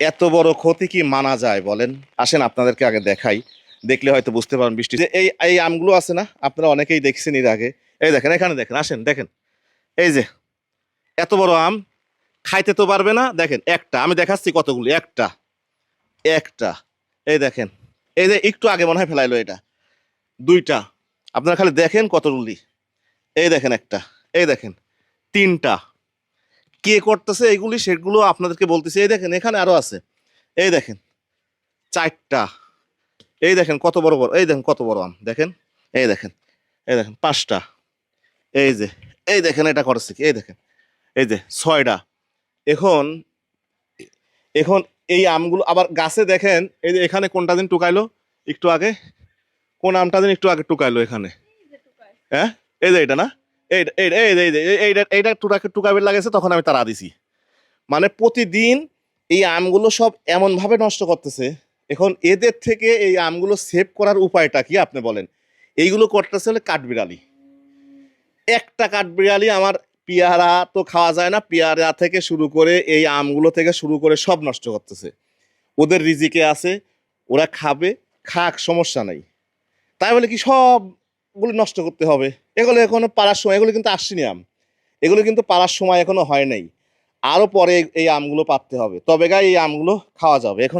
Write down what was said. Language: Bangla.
এত বড় ক্ষতি কি মানা যায় বলেন? আসেন আপনাদেরকে আগে দেখাই। দেখলে হয়তো বুঝতে পারেন বৃষ্টি এই এই আমগুলো আছে না? আপনারা অনেকেই দেখছেন এর আগে। এই দেখেন, এখানে দেখেন, আসেন, দেখেন। এই যে, এত বড় আম, খাইতে তো পারবে না। দেখেন, একটা, আমি দেখাচ্ছি কতগুলি, একটা একটা। এই দেখেন, এই যে একটু আগে মনে হয় ফেলাইলো এটা। দুইটা, আপনারা খালি দেখেন কতগুলি। এই দেখেন একটা, এই দেখেন, তিনটা। কে করতেছে এইগুলি সেগুলো আপনাদেরকে বলতেছি। এই দেখেন এখানে আরও আছে। এই দেখেন চারটা। এই দেখেন কত বড় বড় এই দেখেন কত বড় আম। দেখেন এই দেখেন এই দেখেন পাঁচটা। এই যে এই দেখেন এটা করেছে কি? এই দেখেন এই যে ছয়টা। এখন এখন এই আমগুলো আবার গাছে দেখেন এই যে এখানে কোনটা দিন টুকাইলো? একটু আগে। কোন আমটা দিন একটু আগে টুকাইলো এখানে? হ্যাঁ? এই যে এটা না? এই এই এই এই এইটা এইটা টুকাকে টুকাবে লাগেছে, তখন আমি তারা দিছি। মানে প্রতিদিন এই আমগুলো সব এমনভাবে নষ্ট করতেছে, এখন এদের থেকে এই আমগুলো সেভ করার উপায়টা কি আপনি বলেন? এইগুলো করতেছে হলে কাঠবিড়ালি। একটা কাঠবিড়ালি আমার পেয়ারা তো খাওয়া যায় না, পেয়ারা থেকে শুরু করে এই আমগুলো থেকে শুরু করে সব নষ্ট করতেছে। ওদের রিজিকে আছে, ওরা খাবে, খাক, সমস্যা নাই। তাই বলে কি সবগুলো নষ্ট করতে হবে। এগুলো এখনও পাড়ার সময়, এগুলো কিন্তু আসছিনি আম। এগুলো কিন্তু পাড়ার সময় এখনও হয় নাই। আরও পরে এই আমগুলো পাততে হবে। তবে গায়ে এই আমগুলো খাওয়া যাবে। এখন